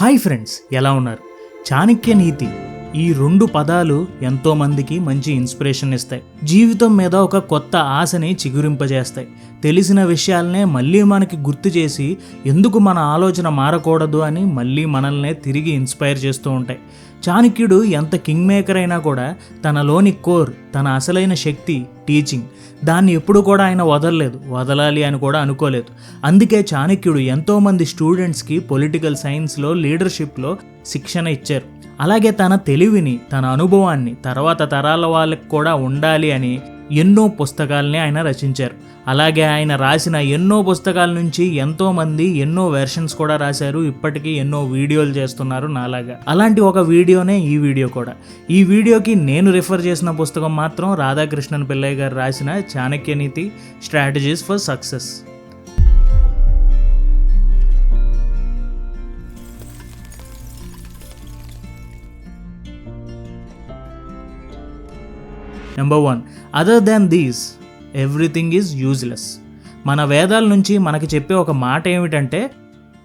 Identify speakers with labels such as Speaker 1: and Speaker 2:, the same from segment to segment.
Speaker 1: Hi friends ఎలా ఉన్నారు? చాణక్య నీతి. ఈ రెండు పదాలు ఎంతో మందికి మంచి ఇన్స్పిరేషన్ ఇస్తాయి. జీవితం మీద ఒక కొత్త ఆశని చిగురింపజేస్తాయి. తెలిసిన విషయాలనే మళ్ళీ మనకి గుర్తు చేసి ఎందుకు మన ఆలోచన మారకూడదు అని మళ్ళీ మనల్నే తిరిగి ఇన్స్పైర్ చేస్తూ ఉంటాయి. చాణక్యుడు ఎంత కింగ్ మేకర్ అయినా కూడా తనలోని కోర్ తన అసలైన శక్తి టీచింగ్ దాన్ని ఎప్పుడు కూడా ఆయన వదలలేదు. వదలాలి అని కూడా అనుకోలేదు. అందుకే చాణక్యుడు ఎంతోమంది స్టూడెంట్స్కి పొలిటికల్ సైన్స్లో లీడర్షిప్లో శిక్షణ ఇచ్చారు. అలాగే తన తెలివిని తన అనుభవాన్ని తర్వాత తరాల వాళ్ళకి కూడా ఉండాలి అని ఎన్నో పుస్తకాలని ఆయన రచించారు. అలాగే ఆయన రాసిన ఎన్నో పుస్తకాల నుంచి ఎంతోమంది ఎన్నో వెర్షన్స్ కూడా రాశారు. ఇప్పటికీ ఎన్నో వీడియోలు చేస్తున్నారు నాలాగా. అలాంటి ఒక వీడియోనే ఈ వీడియో కూడా. ఈ వీడియోకి నేను రిఫర్ చేసిన పుస్తకం మాత్రం రాధాకృష్ణన్ పిల్లయ్య గారు రాసిన Chanakya Neeti strategies for success number one other than these everything is useless మన వేదాల నుంచి మనకి చెప్పే ఒక మాట ఏమిటంటే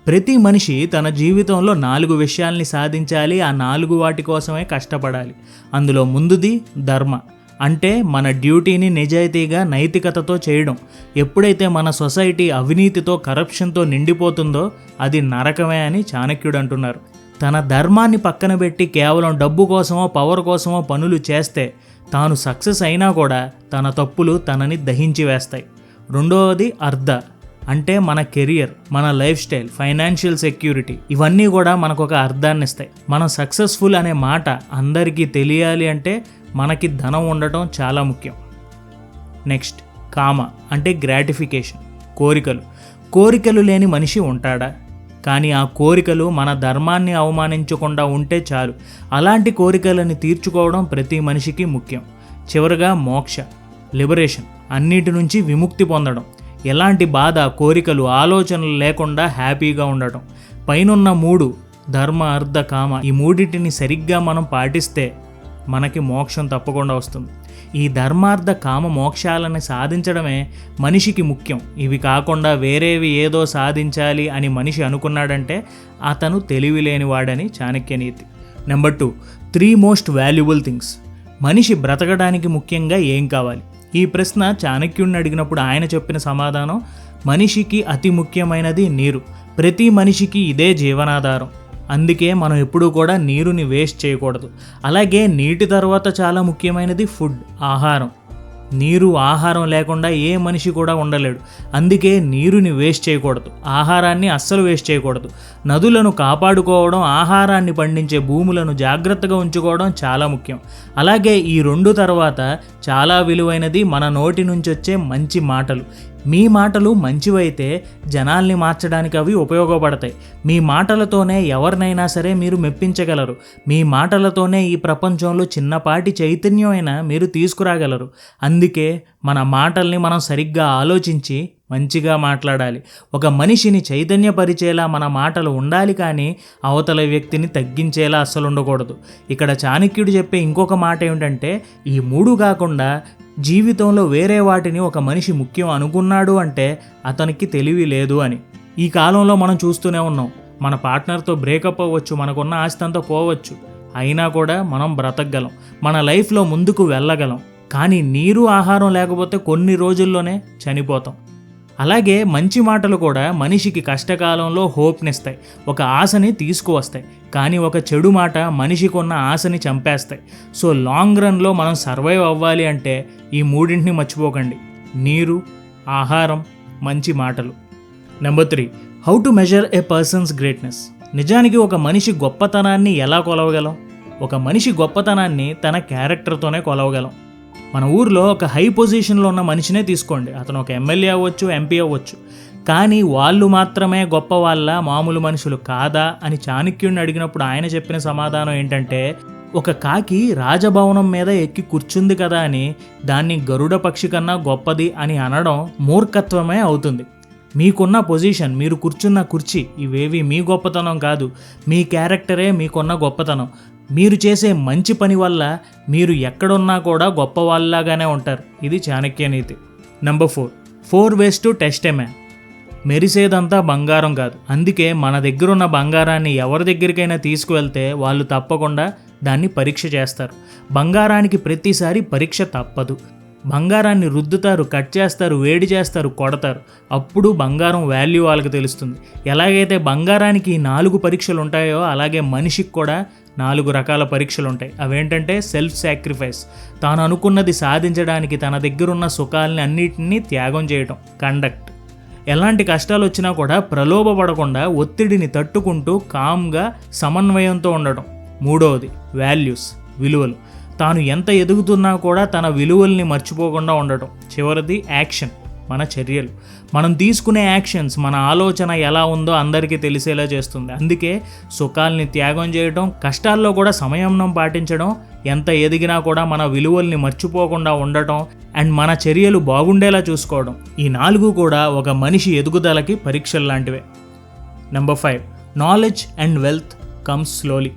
Speaker 1: ప్రతి మనిషి తన జీవితంలో నాలుగు విషయాల్ని సాధించాలి ఆ నాలుగు వాటి కోసమే కష్టపడాలి. అందులో ముందుది ధర్మ. అంటే మన డ్యూటీని నిజాయితీగా నైతికతతో చేయడం. ఎప్పుడైతే మన సొసైటీ అవినీతితో కరప్షన్తో నిండిపోతుందో అది నరకమే అని చాణక్యుడు అంటున్నారు. తన ధర్మాన్ని పక్కన పెట్టి కేవలం డబ్బు కోసమో పవర్ కోసమో పనులు చేస్తే తాను సక్సెస్ అయినా కూడా తన తప్పులు తనని దహించి వేస్తాయి. రెండవది అర్ధ అంటే మన కెరియర్ మన లైఫ్ స్టైల్ ఫైనాన్షియల్ సెక్యూరిటీ ఇవన్నీ కూడా మనకు ఒక అర్థాన్ని ఇస్తాయి మనం సక్సెస్ఫుల్ అనే మాట అందరికీ తెలియాలి అంటే మనకి ధనం ఉండటం చాలా ముఖ్యం. నెక్స్ట్ కామ అంటే గ్రాటిఫికేషన్ కోరికలు. కోరికలు లేని మనిషి ఉంటాడా? కానీ ఆ కోరికలు మన ధర్మాన్ని అవమానించకుండా ఉంటే చాలు. అలాంటి కోరికలని తీర్చుకోవడం ప్రతి మనిషికి ముఖ్యం. చివరగా మోక్ష లిబరేషన్ అన్నిటి నుంచి విముక్తి పొందడం. ఎలాంటి బాధ కోరికలు ఆలోచనలు లేకుండా హ్యాపీగా ఉండటం. పైనున్న మూడు ధర్మ అర్థ కామ ఈ మూడిటిని సరిగ్గా మనం పాటిస్తే మనకి మోక్షం తప్పకుండా వస్తుంది. ఈ ధర్మార్థ కామ మోక్షాలను సాధించడమే మనిషికి ముఖ్యం. ఇవి కాకుండా వేరేవి ఏదో సాధించాలి అని మనిషి అనుకున్నాడంటే అతను తెలివి లేనివాడని Chanakya Neeti number two three most valuable things. మనిషి బ్రతకడానికి ముఖ్యంగా ఏం కావాలి? ఈ ప్రశ్న చాణక్యుడిని అడిగినప్పుడు ఆయన చెప్పిన సమాధానం మనిషికి అతి ముఖ్యమైనది నీరు. ప్రతి మనిషికి ఇదే జీవనాధారం. అందుకే మనం ఎప్పుడూ కూడా నీరుని వేస్ట్ చేయకూడదు. అలాగే నీటి తర్వాత చాలా ముఖ్యమైనది ఫుడ్ ఆహారం. నీరు ఆహారం లేకుండా ఏ మనిషి కూడా ఉండలేడు. అందుకే నీరుని వేస్ట్ చేయకూడదు. ఆహారాన్ని అస్సలు వేస్ట్ చేయకూడదు. నదులను కాపాడుకోవడం ఆహారాన్ని పండించే భూములను జాగ్రత్తగా ఉంచుకోవడం చాలా ముఖ్యం. అలాగే ఈ రెండు తర్వాత చాలా విలువైనది మన నోటి నుంచి వచ్చే మంచి మాటలు. మీ మాటలు మంచివైతే జనాల్ని మార్చడానికి అవి ఉపయోగపడతాయి. మీ మాటలతోనే ఎవరినైనా సరే మీరు మెప్పించగలరు. మీ మాటలతోనే ఈ ప్రపంచంలో చిన్నపాటి చైతన్యం అయినా మీరు తీసుకురాగలరు. అందుకే మన మాటల్ని మనం సరిగ్గా ఆలోచించి మంచిగా మాట్లాడాలి. ఒక మనిషిని చైతన్యపరిచేలా మన మాటలు ఉండాలి కానీ అవతల వ్యక్తిని తగ్గించేలా అస్సలు ఉండకూడదు ఇక్కడ చాణక్యుడు చెప్పే ఇంకొక మాట ఏమిటంటే ఈ మూడు కాకుండా జీవితంలో వేరే వాటిని ఒక మనిషి ముఖ్యం అనుకున్నాడు అంటే అతనికి తెలివి లేదు అని. ఈ కాలంలో మనం చూస్తూనే ఉన్నాం. మన పార్ట్నర్తో బ్రేకప్ అవ్వచ్చు మనకున్న ఆస్తి అంతా పోవచ్చు. అయినా కూడా మనం బ్రతకగలం. మన లైఫ్లో ముందుకు వెళ్ళగలం. కానీ నీరు ఆహారం లేకపోతే కొన్ని రోజుల్లోనే చనిపోతాం. అలాగే మంచి మాటలు కూడా మనిషికి కష్టకాలంలో హోప్నిస్తాయి. ఒక ఆశని తీసుకువస్తాయి. కానీ ఒక చెడు మాట మనిషికి ఉన్న ఆశని చంపేస్తాయి. సో లాంగ్ రన్లో మనం సర్వైవ్ అవ్వాలి అంటే ఈ మూడింటిని మర్చిపోకండి. నీరు ఆహారం మంచి మాటలు. Number three how to measure a person's greatness. నిజానికి ఒక మనిషి గొప్పతనాన్ని ఎలా కొలవగలం? ఒక మనిషి గొప్పతనాన్ని తన క్యారెక్టర్తోనే కొలవగలం. మన ఊర్లో ఒక హై పొజిషన్లో ఉన్న మనిషినే తీసుకోండి. అతను ఒక ఎమ్మెల్యే అవ్వచ్చు ఎంపీ అవ్వచ్చు. కానీ వాళ్ళు మాత్రమే గొప్ప వాళ్ళ మామూలు మనుషులు కాదా అని చాణక్యుడిని అడిగినప్పుడు ఆయన చెప్పిన సమాధానం ఏంటంటే ఒక కాకి రాజభవనం మీద ఎక్కి కూర్చుంది కదా అని దాన్ని గరుడ పక్షి కన్నా గొప్పది అని అనడం మూర్ఖత్వమే అవుతుంది. మీకున్న పొజిషన్ మీరు కూర్చున్న కుర్చీ ఇవేవి మీ గొప్పతనం కాదు. మీ క్యారెక్టరే మీకున్న గొప్పతనం. మీరు చేసే మంచి పని వల్ల మీరు ఎక్కడున్నా కూడా గొప్ప వాళ్ళలాగానే ఉంటారు. ఇది Chanakya Niti. Number four four ways to test a man మెరిసేదంతా బంగారం కాదు. అందుకే మన దగ్గర ఉన్న బంగారాన్ని ఎవరి దగ్గరికైనా తీసుకువెళ్తే వాళ్ళు తప్పకుండా దాన్ని పరీక్ష చేస్తారు. బంగారానికి ప్రతిసారి పరీక్ష తప్పదు. బంగారాన్ని రుద్దుతారు కట్ చేస్తారు వేడి చేస్తారు కొడతారు. అప్పుడు బంగారం వాల్యూ వాళ్ళకి తెలుస్తుంది. ఎలాగైతే బంగారానికి నాలుగు పరీక్షలు ఉంటాయో అలాగే మనిషికి కూడా నాలుగు రకాల పరీక్షలు ఉంటాయి అవేంటంటే సెల్ఫ్ సాక్రిఫైస్. తాను అనుకున్నది సాధించడానికి తన దగ్గరున్న సుఖాలని అన్నిటినీ త్యాగం చేయటం. కండక్ట్. ఎలాంటి కష్టాలు వచ్చినా కూడా ప్రలోభపడకుండా ఒత్తిడిని తట్టుకుంటూ కామ్గా సమన్వయంతో ఉండటం. మూడవది వాల్యూస్ విలువలు. తాను ఎంత ఎదుగుతున్నా కూడా తన విలువల్ని మర్చిపోకుండా ఉండటం. చివరిది యాక్షన్. మన చర్యలు. మనం తీసుకునే యాక్షన్స్ మన ఆలోచన ఎలా ఉందో అందరికీ తెలిసేలా చేస్తుంది. అందుకే సుఖాల్ని త్యాగం చేయడం కష్టాల్లో కూడా సంయమనం పాటించడం ఎంత ఎదిగినా కూడా మన విలువల్ని మర్చిపోకుండా ఉండటం అండ్ మన చర్యలు బాగుండేలా చూసుకోవడం. ఈ నాలుగు కూడా ఒక మనిషి ఎదుగుదలకి పరీక్షలు లాంటివే number five knowledge and wealth comes slowly.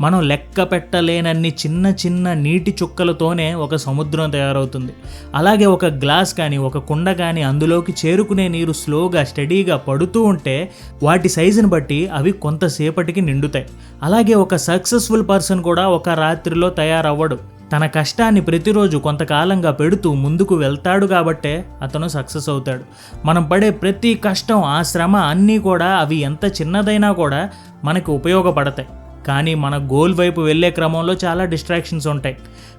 Speaker 1: మనం లెక్క పెట్టలేనన్ని చిన్న చిన్న నీటి చుక్కలతోనే ఒక సముద్రం తయారవుతుంది. అలాగే ఒక గ్లాస్ కానీ ఒక కుండ కానీ అందులోకి చేరుకునే నీరు స్లోగా స్టడీగా పడుతూ ఉంటే వాటి సైజుని బట్టి అవి కొంతసేపటికి నిండుతాయి. అలాగే ఒక సక్సెస్ఫుల్ పర్సన్ కూడా ఒక రాత్రిలో తయారవ్వడు. తన కష్టాన్ని ప్రతిరోజు కొంతకాలంగా పెడుతూ ముందుకు వెళ్తాడు కాబట్టే అతను సక్సెస్ అవుతాడు. మనం పడే ప్రతి కష్టం ఆ శ్రమ అన్నీ కూడా అవి ఎంత చిన్నదైనా కూడా మనకు ఉపయోగపడతాయి. కానీ మన గోల్ వైపు వెళ్ళే క్రమంలో చాలా డిస్ట్రాక్షన్స్ ఉంటాయి.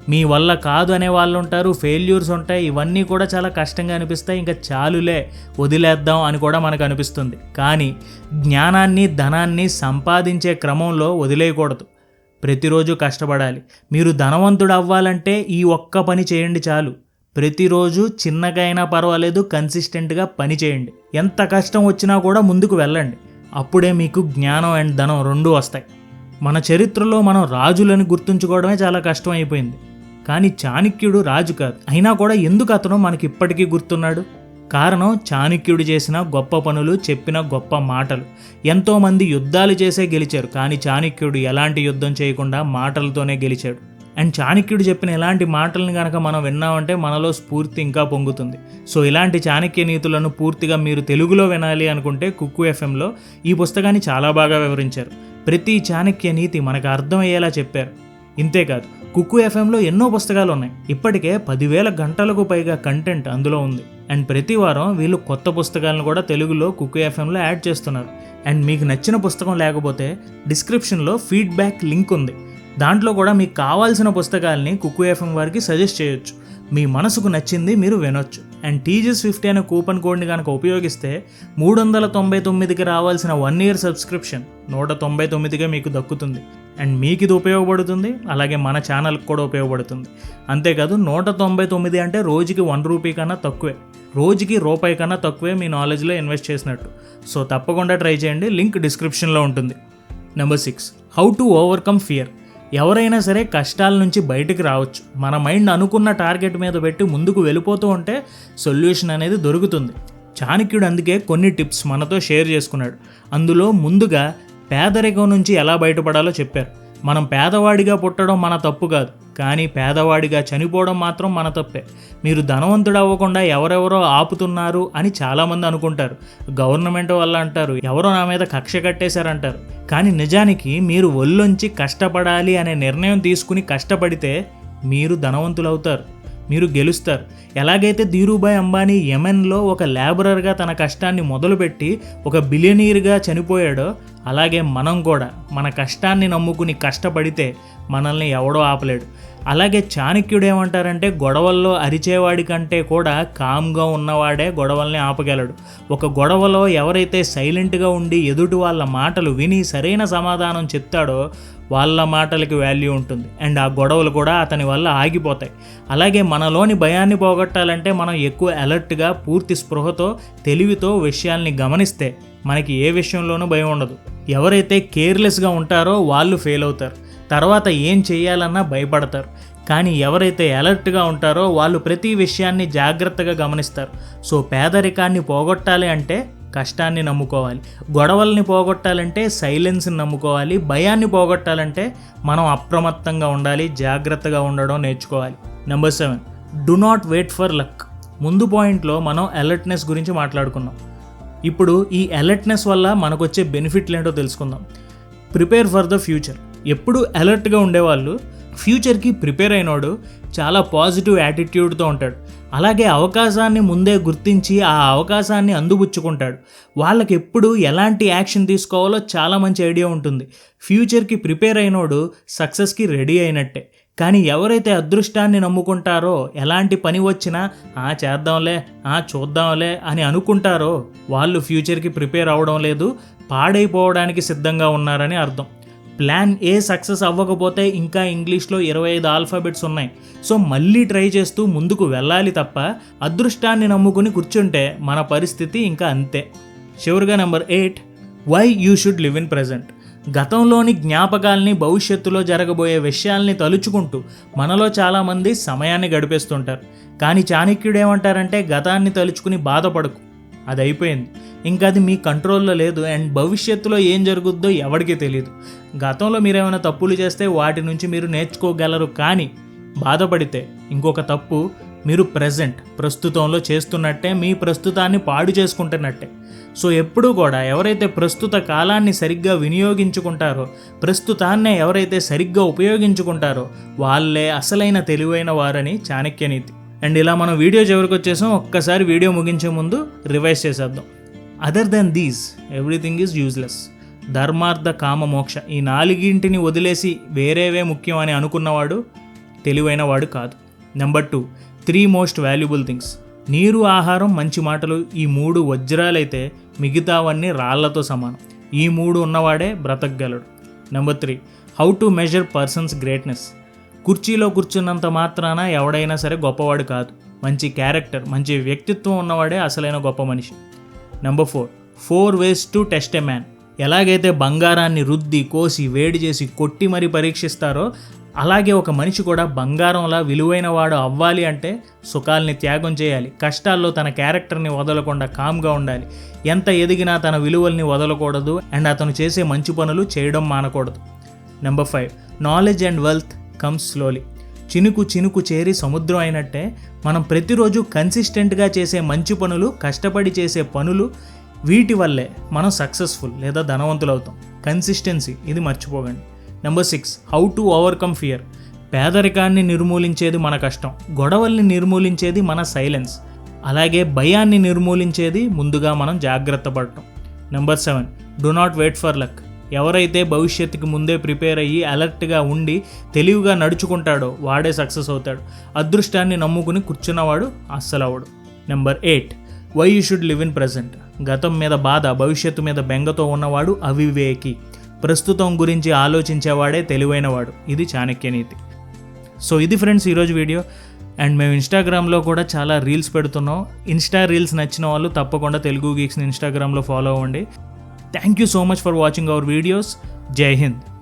Speaker 1: మీ వల్ల కాదు అనే వాళ్ళు ఉంటారు ఫెయిల్యూర్స్ ఉంటాయి ఇవన్నీ కూడా చాలా కష్టంగా అనిపిస్తాయి ఇంకా చాలులే వదిలేద్దాం అని కూడా మనకు అనిపిస్తుంది. కానీ జ్ఞానాన్ని ధనాన్ని సంపాదించే క్రమంలో వదిలేయకూడదు. ప్రతిరోజు కష్టపడాలి. మీరు ధనవంతుడు అవ్వాలంటే ఈ ఒక్క పని చేయండి చాలు. ప్రతిరోజు చిన్నగా అయినా పర్వాలేదు కన్సిస్టెంట్గా పని చేయండి. ఎంత కష్టం వచ్చినా కూడా ముందుకు వెళ్ళండి. అప్పుడే మీకు జ్ఞానం అండ్ ధనం రెండూ వస్తాయి. మన చరిత్రలో మనం రాజులను గుర్తుంచుకోవడమే చాలా కష్టం అయిపోయింది కానీ చాణక్యుడు రాజు కాదు. అయినా కూడా ఎందుకు అతను మనకి ఇప్పటికీ గుర్తున్నాడు? కారణం చాణక్యుడు చేసిన గొప్ప పనులు చెప్పిన గొప్ప మాటలు. ఎంతోమంది యుద్ధాలు చేసే గెలిచారు. కానీ చాణక్యుడు ఎలాంటి యుద్ధం చేయకుండా మాటలతోనే గెలిచాడు. అండ్ చాణక్యుడు చెప్పిన ఇలాంటి మాటలను కనుక మనం విన్నామంటే మనలో స్ఫూర్తి ఇంకా పొంగుతుంది. సో ఇలాంటి చాణక్య నీతులను పూర్తిగా మీరు తెలుగులో వినాలి అనుకుంటే కుక్కు ఎఫ్ఎంలో ఈ పుస్తకాన్ని చాలా బాగా వివరించారు. ప్రతి చాణక్య నీతి మనకు అర్థమయ్యేలా చెప్పారు. ఇంతేకాదు కుక్కు ఎఫ్ఎంలో ఎన్నో పుస్తకాలు ఉన్నాయి. ఇప్పటికే పదివేల గంటలకు పైగా కంటెంట్ అందులో ఉంది. అండ్ ప్రతి వారం వీళ్ళు కొత్త పుస్తకాలను కూడా తెలుగులో కుక్కు ఎఫ్ఎంలో యాడ్ చేస్తున్నారు. అండ్ మీకు నచ్చిన పుస్తకం లేకపోతే డిస్క్రిప్షన్లో ఫీడ్బ్యాక్ లింక్ ఉంది. దాంట్లో కూడా మీకు కావాల్సిన పుస్తకాలని కుక్కు ఎఫ్ఎం వారికి సజెస్ట్ చేయొచ్చు. మీ మనసుకు నచ్చింది మీరు వినొచ్చు. అండ్ టీజీస్ ఫిఫ్టీ అనే కూపన్ కోడ్ని కనుక ఉపయోగిస్తే మూడు వందల తొంభై తొమ్మిదికి రావాల్సిన వన్ ఇయర్ సబ్స్క్రిప్షన్ నూట తొంభై తొమ్మిదిగా మీకు దక్కుతుంది. అండ్ మీకు ఇది ఉపయోగపడుతుంది అలాగే మన ఛానల్కి కూడా ఉపయోగపడుతుంది. అంతేకాదు నూట తొంభై తొమ్మిది అంటే రోజుకి వన్ రూపీ కన్నా తక్కువే. రోజుకి రూపాయి కన్నా తక్కువే మీ నాలెడ్జ్లో ఇన్వెస్ట్ చేసినట్టు. సో తప్పకుండా ట్రై చేయండి లింక్ డిస్క్రిప్షన్లో ఉంటుంది. Number six how to overcome fear. ఎవరైనా సరే కష్టాల నుంచి బయటకు రావచ్చు. మన మైండ్ అనుకున్న టార్గెట్ మీద పెట్టి ముందుకు వెళ్ళిపోతూ ఉంటే సొల్యూషన్ అనేది దొరుకుతుంది. చాణక్యుడు అందుకే కొన్ని టిప్స్ మనతో షేర్ చేసుకున్నాడు. అందులో ముందుగా పేదరికం నుంచి ఎలా బయటపడాలో చెప్పారు. మనం పేదవాడిగా పుట్టడం మన తప్పు కాదు కానీ పేదవాడిగా చనిపోవడం మాత్రం మన తప్పే. మీరు ధనవంతుడు అవ్వకుండా ఎవరెవరో ఆపుతున్నారు అని చాలామంది అనుకుంటారు. గవర్నమెంట్ వల్ల అంటారు ఎవరో నా మీద కక్ష కట్టేశారంటారు. కానీ నిజానికి మీరు ఒళ్ళొంచి కష్టపడాలి అనే నిర్ణయం తీసుకుని కష్టపడితే మీరు ధనవంతులు అవుతారు మీరు గెలుస్తారు. ఎలాగైతే ధీరుభాయ్ అంబానీ యెమెన్లో ఒక లేబరర్గా తన కష్టాన్ని మొదలుపెట్టి ఒక బిలియనీర్గా చనిపోయాడో అలాగే మనం కూడా మన కష్టాన్ని నమ్ముకుని కష్టపడితే మనల్ని ఎవడో ఆపలేడు. అలాగే చాణక్యుడు ఏమంటారంటే గొడవల్లో అరిచేవాడి కంటే కూడా కామ్గా ఉన్నవాడే గొడవల్ని ఆపగలడు. ఒక గొడవలో ఎవరైతే సైలెంట్గా ఉండి ఎదుటి వాళ్ళ మాటలు విని సరైన సమాధానం చెప్తాడో వాళ్ళ మాటలకి వాల్యూ ఉంటుంది. అండ్ ఆ గొడవలు కూడా అతని వల్ల ఆగిపోతాయి. అలాగే మనలోని భయాన్ని పోగొట్టాలంటే మనం ఎక్కువ అలర్ట్గా పూర్తి స్పృహతో తెలివితో విషయాల్ని గమనిస్తే మనకి ఏ విషయంలోనూ భయం ఉండదు. ఎవరైతే కేర్లెస్గా ఉంటారో వాళ్ళు ఫెయిల్ అవుతారు. తర్వాత ఏం చేయాలన్నా భయపడతారు. కానీ ఎవరైతే అలర్ట్గా ఉంటారో వాళ్ళు ప్రతి విషయాన్ని జాగ్రత్తగా గమనిస్తారు. సో పేదరికాన్ని పోగొట్టాలి అంటే కష్టాన్ని నమ్ముకోవాలి. గొడవల్ని పోగొట్టాలంటే సైలెన్స్ని నమ్ముకోవాలి. భయాన్ని పోగొట్టాలంటే మనం అప్రమత్తంగా ఉండాలి జాగ్రత్తగా ఉండడం నేర్చుకోవాలి. Number seven do not wait for luck ముందు పాయింట్లో మనం అలర్ట్నెస్ గురించి మాట్లాడుకున్నాం. ఇప్పుడు ఈ అలర్ట్నెస్ వల్ల మనకు వచ్చే బెనిఫిట్లు ఏంటో తెలుసుకుందాం. ప్రిపేర్ ఫర్ ద ఫ్యూచర్ ఎప్పుడు అలర్ట్గా ఉండేవాళ్ళు. ఫ్యూచర్కి ప్రిపేర్ అయినోడు చాలా పాజిటివ్ యాటిట్యూడ్తో ఉంటాడు. అలాగే అవకాశాన్ని ముందే గుర్తించి ఆ అవకాశాన్ని అందుబుచ్చుకుంటాడు. వాళ్ళకి ఎప్పుడు ఎలాంటి యాక్షన్ తీసుకోవాలో చాలా మంచి ఐడియా ఉంటుంది. ఫ్యూచర్కి ప్రిపేర్ అయినోడు సక్సెస్కి రెడీ అయినట్టే. కానీ ఎవరైతే అదృష్టాన్ని నమ్ముకుంటారో ఎలాంటి పని వచ్చినా ఆ చేద్దాంలే ఆ చూద్దాంలే అని అనుకుంటారో వాళ్ళు ఫ్యూచర్కి ప్రిపేర్ అవ్వడం లేదు పాడైపోవడానికి సిద్ధంగా ఉన్నారని అర్థం. ప్లాన్ ఏ సక్సెస్ అవ్వకపోతే ఇంకా ఇంగ్లీష్లో ఇరవై ఐదు ఆల్ఫాబెట్స్ ఉన్నాయి. సో మళ్ళీ ట్రై చేస్తూ ముందుకు వెళ్ళాలి తప్ప అదృష్టాన్ని నమ్ముకుని కూర్చుంటే మన పరిస్థితి ఇంకా అంతే. చివరిగా number eight why you should live in present. గతంలోని జ్ఞాపకాల్ని భవిష్యత్తులో జరగబోయే విషయాల్ని తలుచుకుంటూ మనలో చాలామంది సమయాన్ని గడిపేస్తుంటారు. కానీ చాణక్యుడు ఏమంటారంటే గతాన్ని తలుచుకుని బాధపడకు. అది అయిపోయింది. ఇంకా అది మీ కంట్రోల్లో లేదు అండ్ భవిష్యత్తులో ఏం జరుగుద్దో ఎవరికీ తెలియదు గతంలో మీరు ఏమైనా తప్పులు చేస్తే వాటి నుంచి మీరు నేర్చుకోగలరు కానీ బాధపడితే ఇంకొక తప్పు మీరు ప్రజెంట్ ప్రస్తుతంలో చేస్తున్నట్టే మీ ప్రస్తుతాన్ని పాడు చేసుకుంటున్నట్టే. సో ఎప్పుడూ కూడా ఎవరైతే ప్రస్తుత కాలాన్ని సరిగ్గా వినియోగించుకుంటారో ప్రస్తుతాన్నే ఎవరైతే సరిగ్గా ఉపయోగించుకుంటారో వాళ్ళే అసలైన తెలివైన వారని చాణక్యనీతి అండ్ ఇలా మనం వీడియో చివరికి వచ్చేసాం. ఒక్కసారి వీడియో ముగించే ముందు రివైజ్ చేసేద్దాం. Other than these everything is useless ధర్మార్థ కామ మోక్ష. ఈ నాలుగింటిని వదిలేసి వేరేవే ముఖ్యం అని అనుకున్నవాడు తెలివైన వాడు కాదు. Number two three most valuable things నీరు ఆహారం మంచి మాటలు ఈ మూడు వజ్రాలైతే మిగతావన్నీ రాళ్ళతో సమానం. ఈ మూడు ఉన్నవాడే బ్రతకగలడు. Number three how to measure person's greatness కుర్చీలో కూర్చున్నంత మాత్రాన ఎవడైనా సరే గొప్పవాడు కాదు. మంచి క్యారెక్టర్ మంచి వ్యక్తిత్వం ఉన్నవాడే అసలైన గొప్ప మనిషి. Number four four ways to test a man ఎలాగైతే బంగారాన్ని రుద్ది కోసి వేడి చేసి కొట్టి మరీ పరీక్షిస్తారో అలాగే ఒక మనిషి కూడా బంగారంలా విలువైన వాడు అవ్వాలి అంటే సుఖాల్ని త్యాగం చేయాలి. కష్టాల్లో తన క్యారెక్టర్ని వదలకుండా కామ్గా ఉండాలి. ఎంత ఎదిగినా తన విలువల్ని వదలకూడదు అండ్ అతను చేసే మంచి పనులు చేయడం మానకూడదు. Number five knowledge and wealth comes slowly చినుకు చినుకు చేరి సముద్రం అయినట్టే మనం ప్రతిరోజు కన్సిస్టెంట్గా చేసే మంచి పనులు కష్టపడి చేసే పనులు వీటి వల్లే మనం సక్సెస్ఫుల్ లేదా ధనవంతులు అవుతాం కన్సిస్టెన్సీ ఇది మర్చిపోకండి. Number six how to overcome fear పేదరికాన్ని నిర్మూలించేది మన కష్టం గొడవల్ని నిర్మూలించేది మన సైలెన్స్ అలాగే భయాన్ని నిర్మూలించేది ముందుగా మనం జాగ్రత్త పడటం. Number seven do not wait for luck ఎవరైతే భవిష్యత్తుకి ముందే ప్రిపేర్ అయ్యి అలర్ట్గా ఉండి తెలివిగా నడుచుకుంటాడో వాడే సక్సెస్ అవుతాడు. అదృష్టాన్ని నమ్ముకుని కూర్చున్నవాడు అస్సలు number eight why you should live in present గతం మీద బాధ భవిష్యత్తు మీద బెంగతో ఉన్నవాడు అవివేకి. ప్రస్తుతం గురించి ఆలోచించేవాడే తెలివైనవాడు. ఇది చాణక్యనీతి సో ఇది ఫ్రెండ్స్ ఈరోజు వీడియో. అండ్ మేము ఇన్స్టాగ్రామ్లో కూడా చాలా రీల్స్ పెడుతున్నాం. ఇన్స్టా రీల్స్ నచ్చిన వాళ్ళు తప్పకుండా తెలుగు గీక్స్ని ఇన్స్టాగ్రామ్లో ఫాలో అవ్వండి. Thank you so much for watching our videos. Jai Hind.